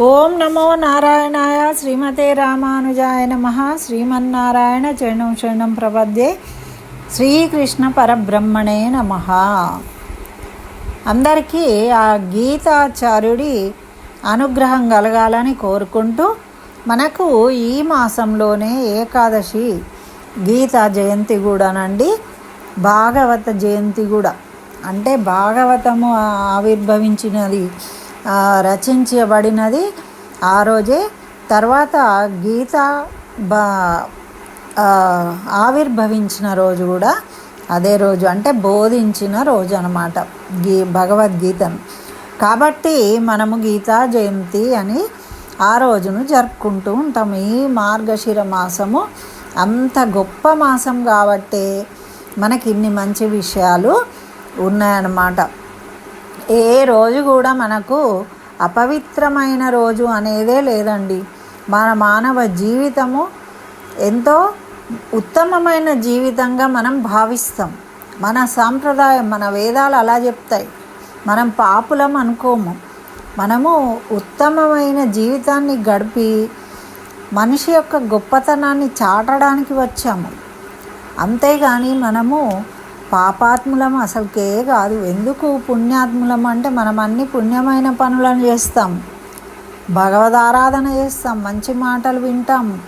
ఓం నమో నారాయణాయ శ్రీమతే రామానుజాయ నమ. శ్రీమన్నారాయణ చరణం శరణం ప్రపద్యే. శ్రీకృష్ణ పరబ్రహ్మణే నమ. అందరికీ ఆ గీతాచార్యుడి అనుగ్రహం కలగాలని కోరుకుంటూ మనకు ఈ మాసంలోనే ఏకాదశి గీతా జయంతి కూడానండి. భాగవత జయంతి కూడా. అంటే భాగవతము ఆవిర్భవించినది రచించబడినది ఆ రోజే. తర్వాత గీత బా ఆవిర్భవించిన రోజు కూడా అదే రోజు అంటే బోధించిన రోజు అనమాట గీ భగవద్గీతను. కాబట్టి మనము గీతా జయంతి అని ఆ రోజును జరుపుకుంటూ ఉంటాం. ఈ మార్గశిర మాసము అంత గొప్ప మాసం కాబట్టే మనకి ఇన్ని మంచి విషయాలు ఉన్నాయన్నమాట. ఏ రోజు కూడా మనకు అపవిత్రమైన రోజు అనేదే లేదండి. మన మానవ జీవితము ఎంతో ఉత్తమమైన జీవితంగా మనం భావిస్తాం. మన సాంప్రదాయం మన వేదాలు అలా చెప్తాయి. మనం పాపులం అనుకోము. మనము ఉత్తమమైన జీవితాన్ని గడిపి మనిషి యొక్క గొప్పతనాన్ని చాటడానికి వచ్చాము. అంతేగాని మనము పాపాత్ములం అసలుకే కాదు. ఎందుకు పుణ్యాత్ములం అంటే మనం అన్ని పుణ్యమైన పనులను చేస్తాం. భగవద్ ఆరాధన చేస్తాం. మంచి మాటలు వింటాం.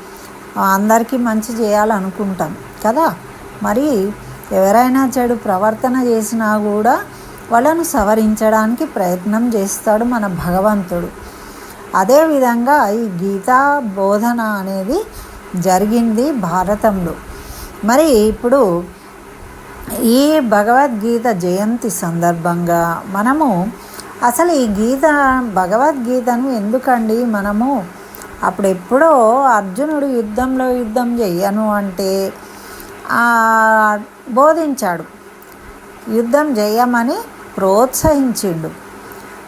అందరికీ మంచి చేయాలనుకుంటాం. కదా? మరి ఎవరైనా చెడు ప్రవర్తన చేసినా కూడా వాళ్ళను సవరించడానికి ప్రయత్నం చేస్తాడు మన భగవంతుడు. అదేవిధంగా ఈ గీతా బోధన అనేది జరిగింది భారతంలో. మరి ఇప్పుడు ఈ భగవద్గీత జయంతి సందర్భంగా మనము అసలు ఈ గీత భగవద్గీతను ఎందుకండి మనము? అప్పుడెప్పుడో అర్జునుడు యుద్ధంలో యుద్ధం చెయ్యను అంటే బోధించాడు. యుద్ధం చేయమని ప్రోత్సహించిండు.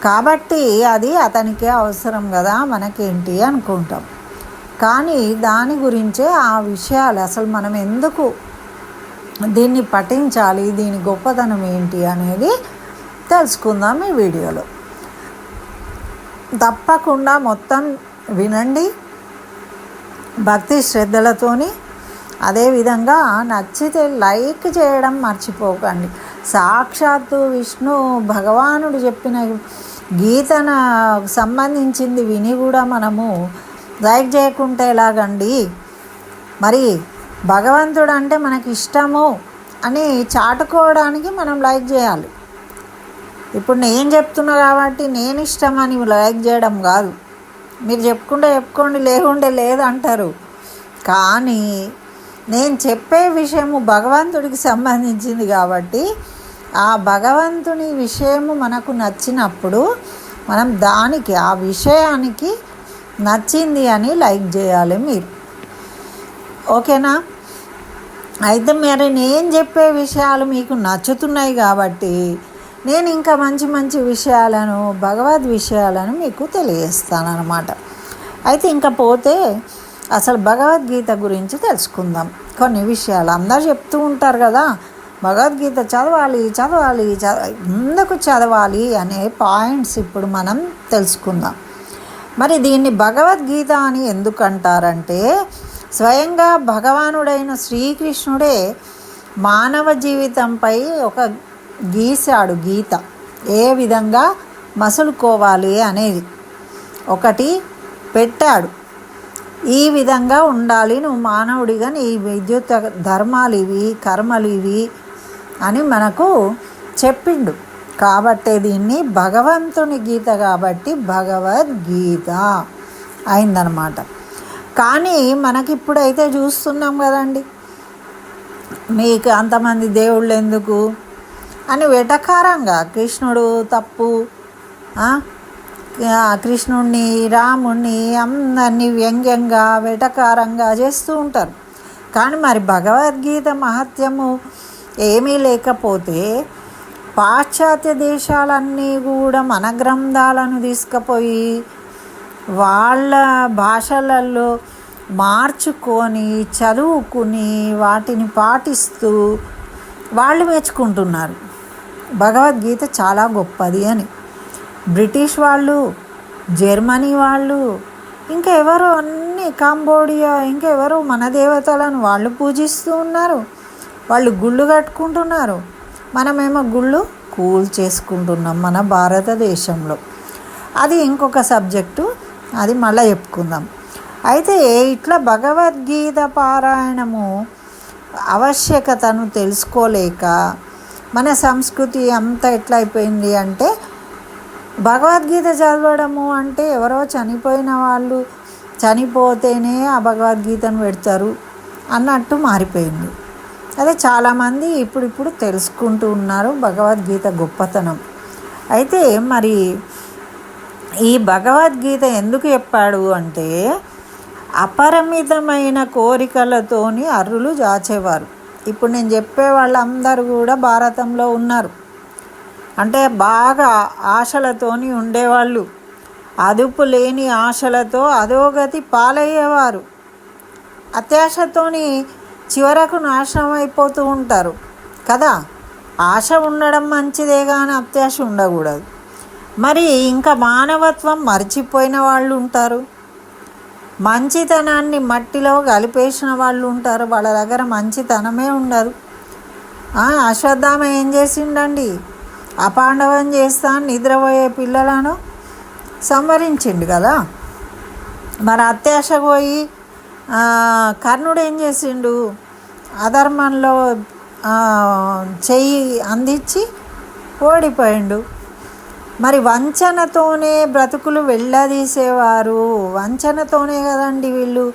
కాబట్టి అది అతనికే అవసరం కదా మనకేంటి అనుకుంటాం. కానీ దాని గురించే ఆ విషయాలు అసలు మనం ఎందుకు దీన్ని పఠించాలి దీని గొప్పతనం ఏంటి అనేది తెలుసుకుందాం ఈ వీడియోలో. తప్పకుండా మొత్తం వినండి. భక్తి శ్రద్ధలతోని అదేవిధంగా నచ్చితే లైక్ చేయడం మర్చిపోకండి. సాక్షాత్తు విష్ణు భగవానుడు చెప్పిన గీతన సంబంధించింది విని కూడా మనము లైక్ చేయకుంటే ఎలాగండి? మరి భగవంతుడు అంటే మనకి ఇష్టము అని చాటుకోవడానికి మనం లైక్ చేయాలి. ఇప్పుడు నేను చెప్తున్నా కాబట్టి నేను ఇష్టమని లైక్ చేయడం కాదు. మీరు చెప్పుకుంటే చెప్పుకోండి లేకుంటే లేదంటారు కానీ నేను చెప్పే విషయము భగవంతుడికి సంబంధించింది కాబట్టి ఆ భగవంతుని విషయము మనకు నచ్చినప్పుడు మనం దానికి ఆ విషయానికి నచ్చింది అని లైక్ చేయాలి మీరు. ఓకేనా? అయితే మరి నేను చెప్పే విషయాలు మీకు నచ్చుతున్నాయి కాబట్టి నేను ఇంకా మంచి మంచి విషయాలను భగవద్ విషయాలను మీకు తెలియజేస్తాను అనమాట అయితే ఇంకా పోతే అసలు భగవద్గీత గురించి తెలుసుకుందాం. కొన్ని విషయాలు అందరు చెప్తూ ఉంటారు కదా భగవద్గీత చదవాలి చదవాలి చదవ ఎందుకు చదవాలి అనే పాయింట్స్ ఇప్పుడు మనం తెలుసుకుందాం. మరి దీన్ని భగవద్గీత అని ఎందుకు అంటారంటే స్వయంగా భగవానుడైన శ్రీకృష్ణుడే మానవ జీవితంపై ఒక గీశాడు గీత. ఏ విధంగా మసులుకోవాలి అనేది ఒకటి పెట్టాడు. ఈ విధంగా ఉండాలి నువ్వు మానవుడిగా నీ విద్యుత్ ధర్మాలు ఇవి కర్మలు ఇవి అని మనకు చెప్పిండు. కాబట్టే దీన్ని భగవంతుని గీత కాబట్టి భగవద్గీత అయిందనమాట. కానీ మనకిప్పుడైతే చూస్తున్నాం కదండి. మీకు అంతమంది దేవుళ్ళు ఎందుకు? అని వెటకారంగా కృష్ణుడు తప్పు కృష్ణుణ్ణి రాముణ్ణి అందరినీ వ్యంగ్యంగా వెటకారంగా చేస్తూ ఉంటారు. కానీ మరి భగవద్గీత మహత్యము ఏమీ లేకపోతే పాశ్చాత్య దేశాలన్నీ కూడా మన గ్రంథాలను తీసుకుపోయి వాళ్ళ భాషలలో మార్చుకొని చదువుకుని వాటిని పాటిస్తూ వాళ్ళు మెచ్చుకుంటున్నారు భగవద్గీత చాలా గొప్పది అని. బ్రిటిష్ వాళ్ళు జర్మనీ వాళ్ళు ఇంకా ఎవరో అన్ని కాంబోడియా ఇంకా ఎవరో మన దేవతలను వాళ్ళు పూజిస్తూ ఉన్నారు. వాళ్ళు గుళ్ళు కట్టుకుంటున్నారు. మనమేమో గుళ్ళు కూల్ చేసుకుంటున్నాం మన భారతదేశంలో. అది ఇంకొక సబ్జెక్టు. అది మళ్ళీ చెప్పుకుందాం. అయితే ఇట్లా భగవద్గీత పారాయణము ఆవశ్యకతను తెలుసుకోలేక మన సంస్కృతి అంతా ఎట్లా అయిపోయింది అంటే భగవద్గీత చదవడము అంటే ఎవరో చనిపోయిన వాళ్ళు చనిపోతేనే ఆ భగవద్గీతను పెడతారు అన్నట్టు మారిపోయింది. అదే చాలామంది ఇప్పుడిప్పుడు తెలుసుకుంటూ ఉన్నారు భగవద్గీత గొప్పతనం. అయితే మరి ఈ భగవద్గీత ఎందుకు చెప్పాడు అంటే అపరిమితమైన కోరికలతోని అర్రులు జాచేవారు. ఇప్పుడు నేను చెప్పే వాళ్ళందరూ కూడా భారతంలో ఉన్నారు. అంటే బాగా ఆశలతోని ఉండేవాళ్ళు. అదుపు లేని ఆశలతో అధోగతి పాలయ్యేవారు. అత్యాశతోని చివరకు నాశనం అయిపోతూ ఉంటారు. కదా? ఆశ ఉండడం మంచిదే కానీ అత్యాశ ఉండకూడదు. మరి ఇంకా మానవత్వం మర్చిపోయిన వాళ్ళు ఉంటారు మంచితనాన్ని మట్టిలో కలిపేసిన వాళ్ళు ఉంటారు వాళ్ళ దగ్గర మంచితనమే ఉండదు. అశ్వత్థామ ఏం చేసిండండి? అపాండవం చేస్తా నిద్రపోయే పిల్లలను సంవరించిండు కదా. మరి అత్యాశ పోయి కర్ణుడు ఏం చేసిండు? అధర్మంలో చెయ్యి అందించి ఓడిపోయిండు. మరి వంచనతోనే బ్రతుకులు వెళ్ళదీసేవారు. వంచనతోనే కదండి వీళ్ళు.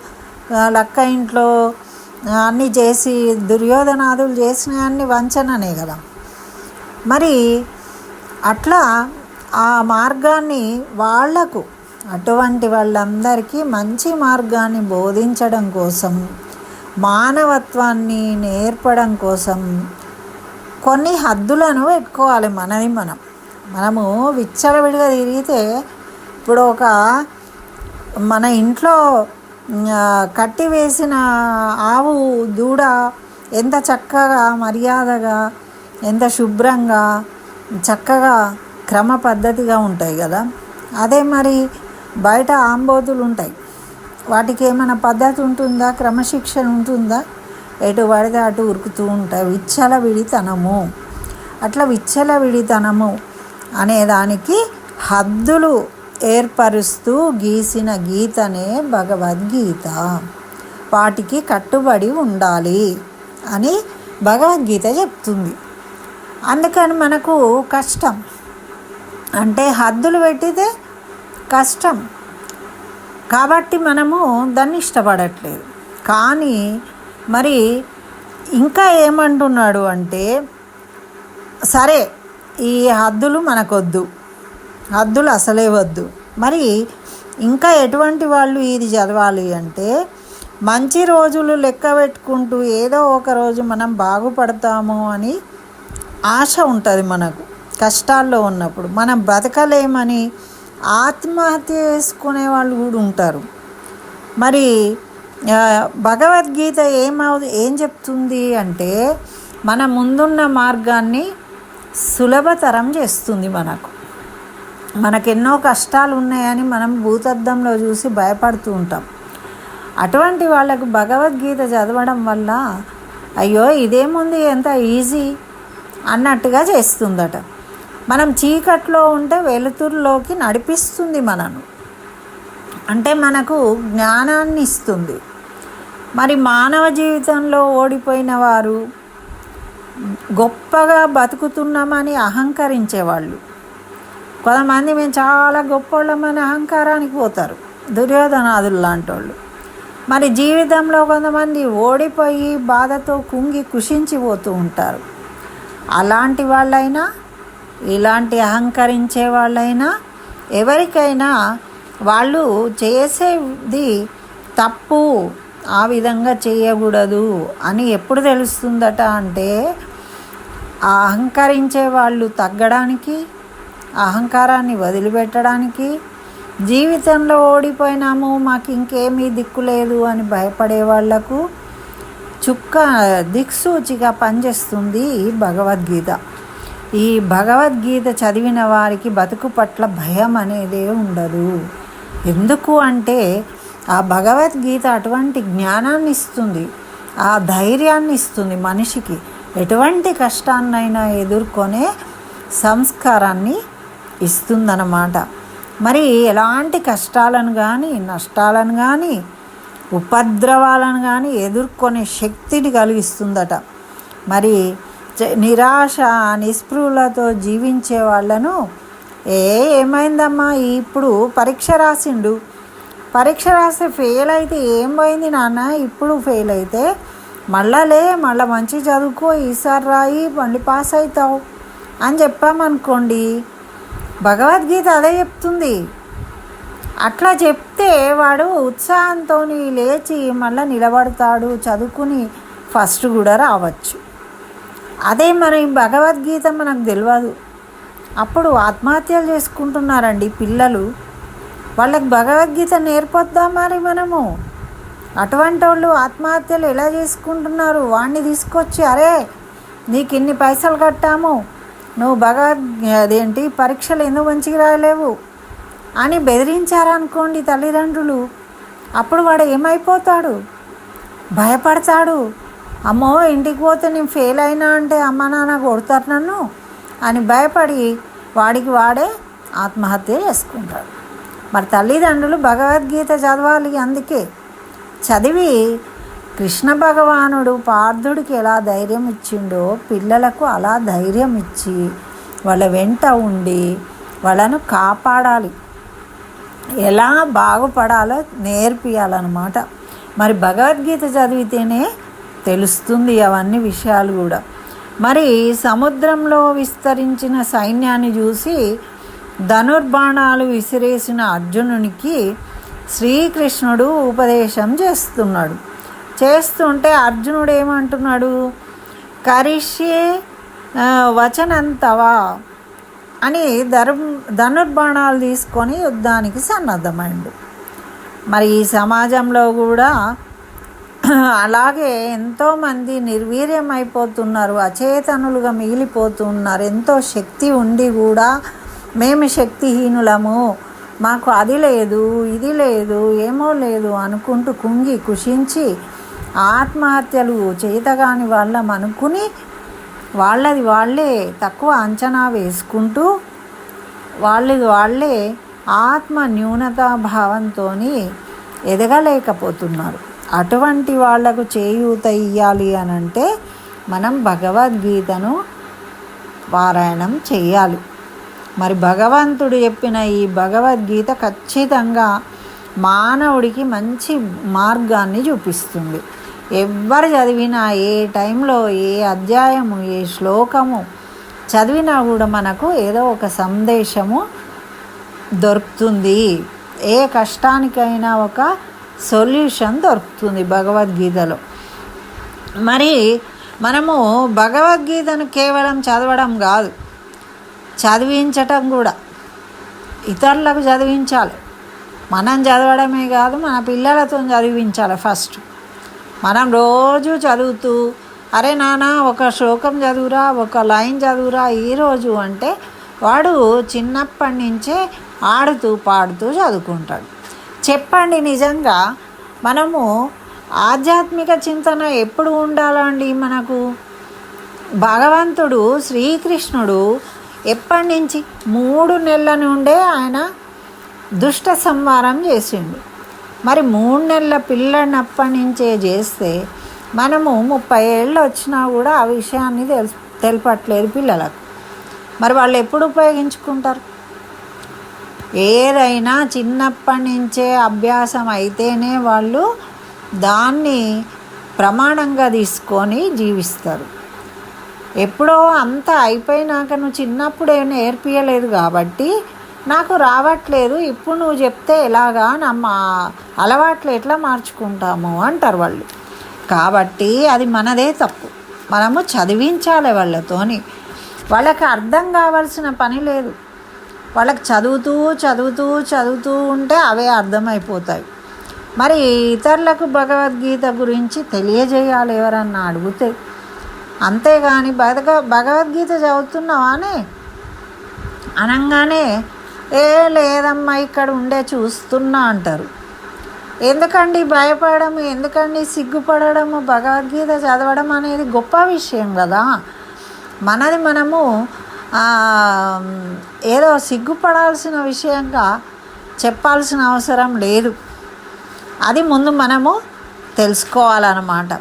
లక్క ఇంట్లో అన్నీ చేసి దుర్యోధనాదులు చేసిన అన్ని వంచననే కదా. మరి అట్లా ఆ మార్గాన్ని వాళ్ళకు అటువంటి వాళ్ళందరికీ మంచి మార్గాన్ని బోధించడం కోసం మానవత్వాన్ని నేర్పడం కోసం కొన్ని హద్దులను పెట్టుకోవాలి మనది మనం. మనము విచ్చలవిడిగా తిరిగితే ఇప్పుడు ఒక మన ఇంట్లో కట్టి వేసిన ఆవు దూడ ఎంత చక్కగా మర్యాదగా ఎంత శుభ్రంగా చక్కగా క్రమ పద్ధతిగా ఉంటాయి కదా. అదే మరి బయట ఆంబోతులు ఉంటాయి. వాటికి ఏమైనా పద్ధతి ఉంటుందా? క్రమశిక్షణ ఉంటుందా? ఎటు పడితే అటు ఉరుకుతూ ఉంటాయి. విచ్చల విడితనము అట్లా విచ్చల విడితనము అనేదానికి హద్దులు ఏర్పరుస్తూ గీసిన గీతనే భగవద్గీత. వాటికి కట్టుబడి ఉండాలి అని భగవద్గీత చెప్తుంది. అందుకని మనకు కష్టం. అంటే హద్దులు పెట్టితే కష్టం. కాబట్టి మనము దాన్ని ఇష్టపడట్లేదు. కానీ మరి ఇంకా ఏమంటున్నాడు అంటే సరే ఈ హద్దులు మనకొద్దు. హద్దులు అసలే వద్దు. మరి ఇంకా ఎటువంటి వాళ్ళు ఇది చదవాలి అంటే మంచి రోజులు లెక్క పెట్టుకుంటూ ఏదో ఒక రోజు మనం బాగుపడతాము అని ఆశ ఉంటుంది మనకు. కష్టాల్లో ఉన్నప్పుడు మనం బ్రతకలేమని ఆత్మహత్య చేసుకునే వాళ్ళు కూడా ఉంటారు. మరి భగవద్గీత ఏమవు ఏం చెప్తుంది అంటే మన ముందున్న మార్గాన్ని సులభతరం చేస్తుంది మనకు. మనకెన్నో కష్టాలు ఉన్నాయని మనం భూతద్దంలో చూసి భయపడుతూ ఉంటాం. అటువంటి వాళ్ళకు భగవద్గీత చదవడం వల్ల అయ్యో ఇదేముంది? ఎంత ఈజీ అన్నట్టుగా చేస్తుందట. మనం చీకట్లో ఉంటే వెలుతురులోకి నడిపిస్తుంది మనను. అంటే మనకు జ్ఞానాన్ని ఇస్తుంది మరి మానవ జీవితంలో ఓడిపోయిన వారు గొప్పగా బతుకుతున్నామని అహంకరించేవాళ్ళు. కొంతమంది మేము చాలా గొప్పవాళ్ళమని అహంకారానికి పోతారు. దుర్యోధనాదులు లాంటి వాళ్ళు మరి జీవితంలో కొంతమంది ఓడిపోయి బాధతో కుంగి కుషించిపోతూ ఉంటారు. అలాంటి వాళ్ళైనా ఇలాంటి అహంకరించే వాళ్ళైనా ఎవరికైనా వాళ్ళు చేసేది తప్పు ఆ విధంగా చేయకూడదు అని ఎప్పుడు తెలుస్తుందట అంటే అహంకరించే వాళ్ళు తగ్గడానికి అహంకారాన్ని వదిలిపెట్టడానికి జీవితంలో ఓడిపోయినాము మాకు ఇంకేమీ దిక్కు లేదు అని భయపడే వాళ్ళకు చుక్క దిక్సూచిగా పనిచేస్తుంది భగవద్గీత. ఈ భగవద్గీత చదివిన వారికి బతుకు పట్ల భయం అనేదే ఉండదు. ఎందుకు అంటే ఆ భగవద్గీత అటువంటి జ్ఞానాన్ని ఇస్తుంది ఆ ధైర్యాన్ని ఇస్తుంది మనిషికి. ఎటువంటి కష్టాన్నైనా ఎదుర్కొనే సంస్కారాన్ని ఇస్తుందన్నమాట. మరి ఎలాంటి కష్టాలను కానీ నష్టాలను కానీ ఉపద్రవాలను కానీ ఎదుర్కొనే శక్తిని కలిగిస్తుందట. మరి చ- నిరాశ నిస్పృహలతో జీవించే వాళ్ళను ఏ ఏమైందమ్మా? ఇప్పుడు పరీక్ష రాసిండు. పరీక్ష రాస్తే ఫెయిల్ అయితే ఏం పోయింది నాన్న? ఇప్పుడు ఫెయిల్ అయితే మళ్ళా లే మళ్ళీ మంచి చదువుకో ఈసారి రాయి మళ్ళీ పాస్ అవుతావు అని చెప్పామనుకోండి భగవద్గీత అదే చెప్తుంది. అట్లా చెప్తే వాడు ఉత్సాహంతో లేచి మళ్ళీ నిలబడతాడు చదువుకుని ఫస్ట్ కూడా రావచ్చు. అదే మరి భగవద్గీత మనకు తెలియదు అప్పుడు ఆత్మహత్యలు చేసుకుంటున్నారండి పిల్లలు. వాళ్ళకి భగవద్గీత నేర్పొద్దా మరి మనము? అటువంటి వాళ్ళు ఆత్మహత్యలు ఎలా చేసుకుంటున్నారు? వాడిని తీసుకొచ్చి అరే నీకు ఇన్ని పైసలు కట్టాము. నువ్వు భగవద్ అదేంటి? పరీక్షలు ఎందుకు మంచిగా రాయలేవు? అని బెదిరించారనుకోండి తల్లిదండ్రులు. అప్పుడు వాడు ఏమైపోతాడు? భయపడతాడు. అమ్మో ఇంటికి పోతే నేను ఫెయిల్ అయినా అంటే అమ్మ నాన్న కొడతారు నన్ను? అని భయపడి వాడికి వాడే ఆత్మహత్య చేసుకుంటాడు. మరి తల్లిదండ్రులు భగవద్గీత చదవాలి అందుకే. చదివి కృష్ణ భగవానుడు పార్థుడికి ఎలా ధైర్యం ఇచ్చిండో పిల్లలకు అలా ధైర్యం ఇచ్చి వాళ్ళ వెంట ఉండి వాళ్ళను కాపాడాలి. ఎలా బాగుపడాలో నేర్పియాలన్నమాట. మరి భగవద్గీత చదివితేనే తెలుస్తుంది అవన్నీ విషయాలు కూడా. మరి సముద్రంలో విస్తరించిన సైన్యాన్ని చూసి ధనుర్బాణాలు విసిరేసిన అర్జునునికి శ్రీకృష్ణుడు ఉపదేశం చేస్తున్నాడు. చేస్తుంటే అర్జునుడు ఏమంటున్నాడు కరిష్యే వచనంతవా? అని ధర్ ధనుర్బాణాలు తీసుకొని యుద్ధానికి సన్నద్ధమైండు. మరి ఈ సమాజంలో కూడా అలాగే ఎంతోమంది నిర్వీర్యం అయిపోతున్నారు అచేతనులుగా మిగిలిపోతున్నారు ఎంతో శక్తి ఉండి కూడా మేము శక్తిహీనులము. మాకు అది లేదు ఇది లేదు ఏమో లేదు అనుకుంటూ కుంగి కుషించి ఆత్మహత్యలు చేతగాని వాళ్ళం అనుకుని వాళ్ళది వాళ్ళే తక్కువ అంచనా వేసుకుంటూ వాళ్ళది వాళ్ళే ఆత్మ న్యూనతాభావంతో ఎదగలేకపోతున్నారు. అటువంటి వాళ్ళకు చేయూత ఇయ్యాలి అని అంటే మనం భగవద్గీతను పారాయణం చేయాలి. మరి భగవంతుడు చెప్పిన ఈ భగవద్గీత ఖచ్చితంగా మానవుడికి మంచి మార్గాన్ని చూపిస్తుంది. ఎవరు చదివినా ఏ టైంలో ఏ అధ్యాయము ఏ శ్లోకము చదివినా కూడా మనకు ఏదో ఒక సందేశము దొరుకుతుంది. ఏ కష్టానికైనా ఒక సొల్యూషన్ దొరుకుతుంది భగవద్గీతలో. మరి మనము భగవద్గీతను కేవలం చదవడం కాదు. చదివించటం కూడా. ఇతరులకు చదివించాలి. మనం చదవడమే కాదు మన పిల్లలతో చదివించాలి ఫస్ట్. మనం రోజు చదువుతూ అరే నాన్న ఒక శ్లోకం చదువురా ఒక లైన్ చదువురా ఈరోజు అంటే వాడు చిన్నప్పటి నుంచే ఆడుతూ పాడుతూ చదువుకుంటాడు. చెప్పండి నిజంగా మనము ఆధ్యాత్మిక చింతన ఎప్పుడు ఉండాలండి మనకు? భగవంతుడు శ్రీకృష్ణుడు ఎప్పటి నుంచి? మూడు నెలల నుండే ఆయన దుష్ట సంహారం చేసిండు. మరి మూడు నెలల పిల్లని అప్పటి నుంచే చేస్తే మనము ముప్పై ఏళ్ళు వచ్చినా కూడా ఆ విషయాన్ని తెలు తెలపట్లేదు పిల్లలకు. మరి వాళ్ళు ఎప్పుడు ఉపయోగించుకుంటారు? ఏదైనా చిన్నప్పటి నుంచే అభ్యాసం అయితేనే వాళ్ళు దాన్ని ప్రమాణంగా తీసుకొని జీవిస్తారు. ఎప్పుడో అంతా అయిపోయినాక నువ్వు చిన్నప్పుడే నేర్పియలేదు కాబట్టి నాకు రావట్లేదు. ఇప్పుడు నువ్వు చెప్తే ఎలాగా నమ్మ అలవాట్లు ఎట్లా మార్చుకుంటాము అంటారు వాళ్ళు. కాబట్టి అది మనదే తప్పు. మనము చదివించాలి వాళ్ళతోని. వాళ్ళకి అర్థం కావాల్సిన పని లేదు. వాళ్ళకి చదువుతూ చదువుతూ చదువుతూ ఉంటే అవే అర్థమైపోతాయి. మరి ఇతరులకు భగవద్గీత గురించి తెలియజేయాలి ఎవరన్నా అడిగితే అంతేగాని భగ భగవద్గీత చదువుతున్నావానే అనగానే ఏ లేదమ్మా ఇక్కడ ఉండే చూస్తున్నా అంటారు. ఎందుకండి భయపడడం? ఎందుకండి సిగ్గుపడము భగవద్గీత చదవడం అనేది గొప్ప విషయం కదా. మనది మనము ఏదో సిగ్గుపడాల్సిన విషయంగా చెప్పాల్సిన అవసరం లేదు. అది ముందు మనము తెలుసుకోవాలన్నమాట.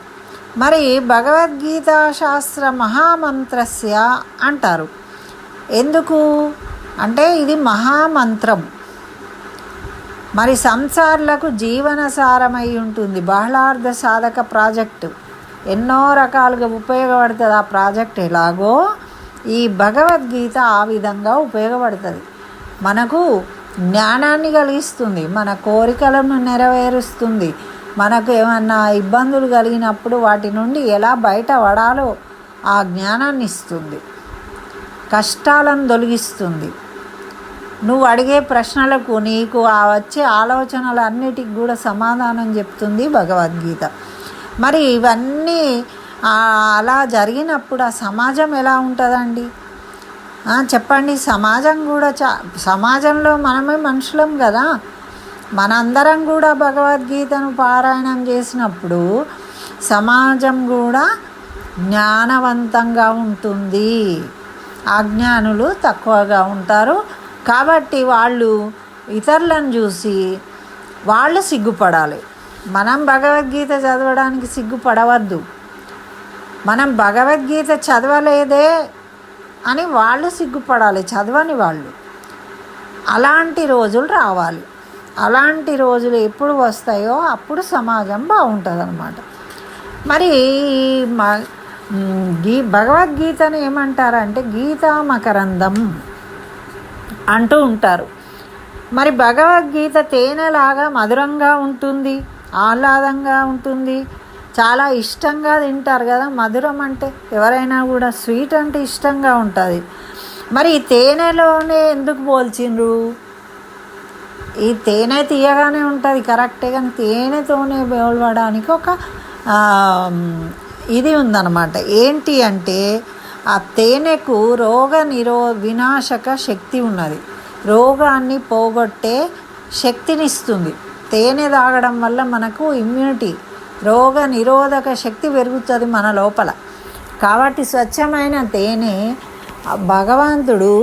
మరి భగవద్గీత శాస్త్ర మహామంత్రస్య అంటారు. ఎందుకు? అంటే ఇది మహామంత్రం. మరి సంసార్లకు జీవనసారమై ఉంటుంది. బహళార్థ సాధక ప్రాజెక్టు. ఎన్నో రకాలుగా ఉపయోగపడుతుంది ఆ ప్రాజెక్ట్. ఎలాగో ఈ భగవద్గీత ఆ విధంగా ఉపయోగపడుతుంది. మనకు జ్ఞానాన్ని కలిగిస్తుంది. మన కోరికలను నెరవేరుస్తుంది. మనకు ఏమన్నా ఇబ్బందులు కలిగినప్పుడు వాటి నుండి ఎలా బయటపడాలో ఆ జ్ఞానాన్ని ఇస్తుంది. కష్టాలను తొలగిస్తుంది. నువ్వు అడిగే ప్రశ్నలకు నీకు ఆ వచ్చే ఆలోచనలు అన్నిటికి కూడా సమాధానం చెప్తుంది భగవద్గీత. మరి ఇవన్నీ అలా జరిగినప్పుడు ఆ సమాజం ఎలా ఉంటుందండి? చెప్పండి. సమాజం కూడా చా సమాజంలో మనమే మనుషులం కదా. మనందరం కూడా భగవద్గీతను పారాయణం చేసినప్పుడు సమాజం కూడా జ్ఞానవంతంగా ఉంటుంది. అజ్ఞానులు తక్కువగా ఉంటారు. కాబట్టి వాళ్ళు ఇతరులను చూసి వాళ్ళు సిగ్గుపడాలి. మనం భగవద్గీత చదవడానికి సిగ్గుపడవద్దు. మనం భగవద్గీత చదవలేదే అని వాళ్ళు సిగ్గుపడాలి. చదవని వాళ్ళు. అలాంటి రోజులు రావాలి. అలాంటి రోజులు ఎప్పుడు వస్తాయో అప్పుడు సమాజం బాగుంటుంది అనమాట మరి ఈ మ- గీ భగవద్గీతను ఏమంటారంటే గీతా మకరందం అంటూ ఉంటారు. మరి భగవద్గీత తేనెలాగా మధురంగా ఉంటుంది ఆహ్లాదంగా ఉంటుంది చాలా ఇష్టంగా తింటారు కదా మధురం అంటే ఎవరైనా కూడా స్వీట్ అంటే ఇష్టంగా ఉంటుంది. మరి తేనెలోనే ఎందుకు పోల్చిండ్రు? ఈ తేనె తీయగానే ఉంటుంది కరెక్టే కానీ తేనెతోనే పోలవడానికి ఒక ఇది ఉందన్నమాట. ఏంటి అంటే ఆ తేనెకు రోగ నిరో వినాశక శక్తి ఉన్నది. రోగాన్ని పోగొట్టే శక్తినిస్తుంది. తేనె తాగడం వల్ల మనకు ఇమ్యూనిటీ రోగ నిరోధక శక్తి పెరుగుతుంది మన లోపల. కాబట్టి స్వచ్ఛమైన తేనె భగవంతుడు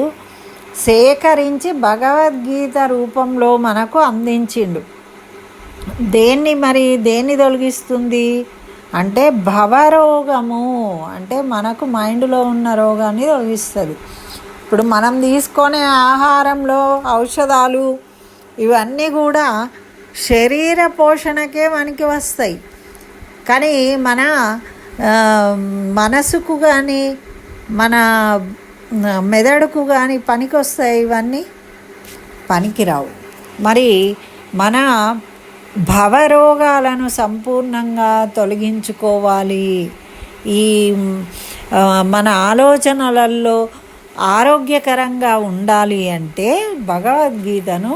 సేకరించి భగవద్గీత రూపంలో మనకు అందించిండు. దేన్ని మరి దేన్ని తొలగిస్తుంది? అంటే భవరోగము. అంటే మనకు మైండ్లో ఉన్న రోగాన్ని తొలగిస్తుంది. ఇప్పుడు మనం తీసుకునే ఆహారంలో ఔషధాలు ఇవన్నీ కూడా శరీర పోషణకే మనకి వస్తాయి. కానీ మన మనసుకు కానీ మన మెదడుకు కానీ పనికొస్తాయి ఇవన్నీ పనికిరావు. మరి మన భవరోగాలను సంపూర్ణంగా తొలగించుకోవాలి. ఈ మన ఆలోచనలలో ఆరోగ్యకరంగా ఉండాలి అంటే భగవద్గీతను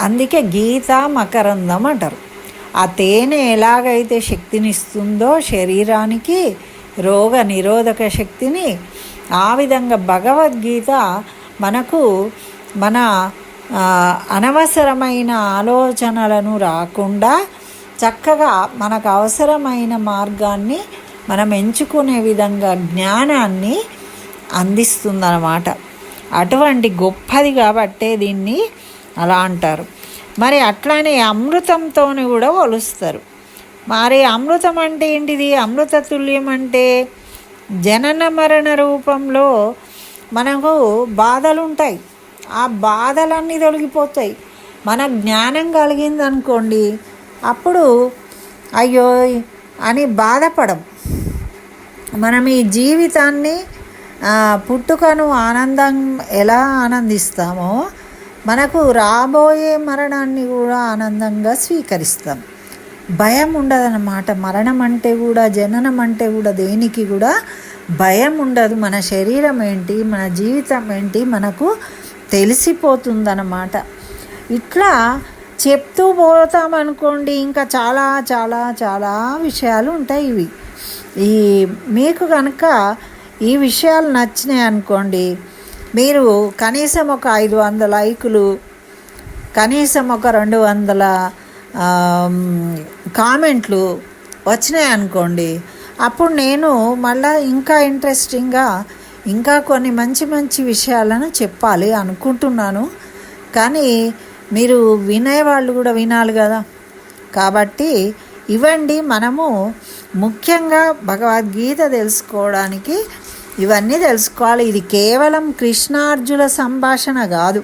అందుకే గీత మకరందం అంటారు. ఆ తేనె ఎలాగైతే శక్తినిస్తుందో శరీరానికి రోగ నిరోధక శక్తిని ఆ విధంగా భగవద్గీత మనకు మన అనవసరమైన ఆలోచనలను రాకుండా చక్కగా మనకు అవసరమైన మార్గాన్ని మనం ఎంచుకునే విధంగా జ్ఞానాన్ని అందిస్తుందన్నమాట. అటువంటి గొప్పది కాబట్టే దీన్ని అలా అంటారు. మరి అట్లానే అమృతంతో కూడా కొలుస్తారు మరి అమృతం అంటే ఏంటిది? అమృత తుల్యం అంటే జనన మరణ రూపంలో మనకు బాధలు ఉంటాయి ఆ బాధలన్నీ తొలగిపోతాయి. మన జ్ఞానం కలిగింది అనుకోండి అప్పుడు అయ్యో అని బాధపడం. మనం ఈ జీవితాన్ని పుట్టుకను ఆనందం ఎలా ఆనందిస్తామో మనకు రాబోయే మరణాన్ని కూడా ఆనందంగా స్వీకరిస్తాం. భయం ఉండదన్నమాట. మరణం అంటే కూడా జననం అంటే కూడా దేనికి కూడా భయం ఉండదు. మన శరీరం ఏంటి మన జీవితం ఏంటి మనకు తెలిసిపోతుందన్నమాట. ఇట్లా చెప్తూ పోతామనుకోండి ఇంకా చాలా చాలా చాలా విషయాలు ఉంటాయి ఇవి. ఈ మీకు కనుక ఈ విషయాలు నచ్చినాయి అనుకోండి మీరు కనీసం ఒక ఐదు వందల లైకులు కనీసం ఒక రెండు వందల కామెంట్లు వచ్చినాయి అనుకోండి. అప్పుడు నేను మళ్ళీ ఇంకా ఇంట్రెస్టింగ్గా ఇంకా కొన్ని మంచి మంచి విషయాలను చెప్పాలి అనుకుంటున్నాను. కానీ మీరు వినేవాళ్ళు కూడా వినాలి కదా. కాబట్టి ఇవ్వండి మనము ముఖ్యంగా భగవద్గీత తెలుసుకోవడానికి ఇవన్నీ తెలుసుకోవాలి. ఇది కేవలం కృష్ణార్జుల సంభాషణ కాదు.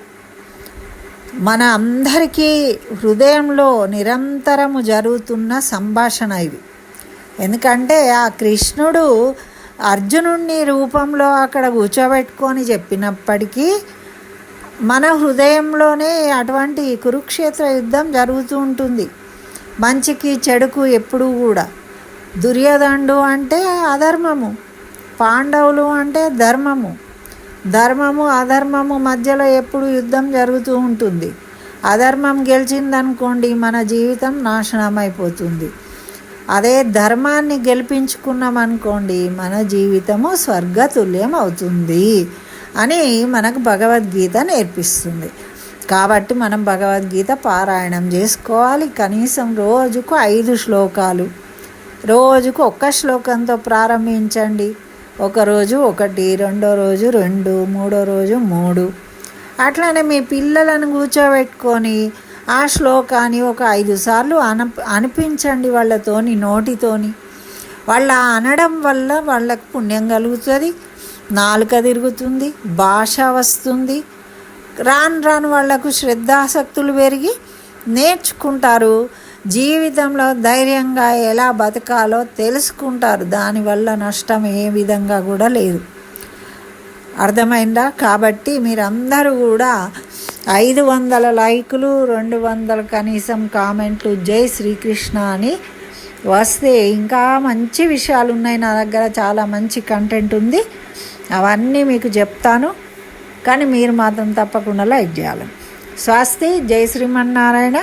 మన అందరికీ హృదయంలో నిరంతరము జరుగుతున్న సంభాషణ ఇది. ఎందుకంటే ఆ కృష్ణుడు అర్జునుడిని రూపంలో అక్కడ కూర్చోబెట్టుకొని చెప్పినప్పటికీ మన హృదయంలోనే అటువంటి కురుక్షేత్ర యుద్ధం జరుగుతూ ఉంటుంది. మంచికి చెడుకు ఎప్పుడూ కూడా. దుర్యోధనుడు అంటే అధర్మము. పాండవులు అంటే ధర్మము. ధర్మము అధర్మము మధ్యలో ఎప్పుడు యుద్ధం జరుగుతూ ఉంటుంది. అధర్మం గెలిచిందనుకోండి మన జీవితం నాశనం అయిపోతుంది అదే ధర్మాన్ని గెలిపించుకున్నాం అనుకోండి మన జీవితము స్వర్గతుల్యం అవుతుంది అని మనకు భగవద్గీత నేర్పిస్తుంది. కాబట్టి మనం భగవద్గీత పారాయణం చేసుకోవాలి. కనీసం రోజుకు ఐదు శ్లోకాలు రోజుకు ఒక్క శ్లోకంతో ప్రారంభించండి. ఒక రోజు ఒకటి రెండో రోజు రెండు మూడో రోజు మూడు. అట్లానే మీ పిల్లలను కూర్చోబెట్టుకొని ఆ శ్లోకాన్ని ఒక ఐదు సార్లు అన అనిపించండి వాళ్ళతోని నోటితోని. వాళ్ళ అనడం వల్ల వాళ్ళకు పుణ్యం కలుగుతుంది నాలుక తిరుగుతుంది భాష వస్తుంది. రాను రాను వాళ్ళకు శ్రద్ధాసక్తులు పెరిగి నేర్చుకుంటారు. జీవితంలో ధైర్యంగా ఎలా బతకాలో తెలుసుకుంటారు. దానివల్ల నష్టం ఏ విధంగా కూడా లేదు. అర్థమైందా? కాబట్టి మీరందరూ కూడా ఐదు వందల లైకులు రెండు వందల కనీసం కామెంట్లు జై శ్రీకృష్ణ అని వస్తే ఇంకా మంచి విషయాలు ఉన్నాయి నా దగ్గర. చాలా మంచి కంటెంట్ ఉంది. అవన్నీ మీకు చెప్తాను. కానీ మీరు మాత్రం తప్పకుండా లైక్ చేయాలి. స్వస్తి జై శ్రీమన్నారాయణ.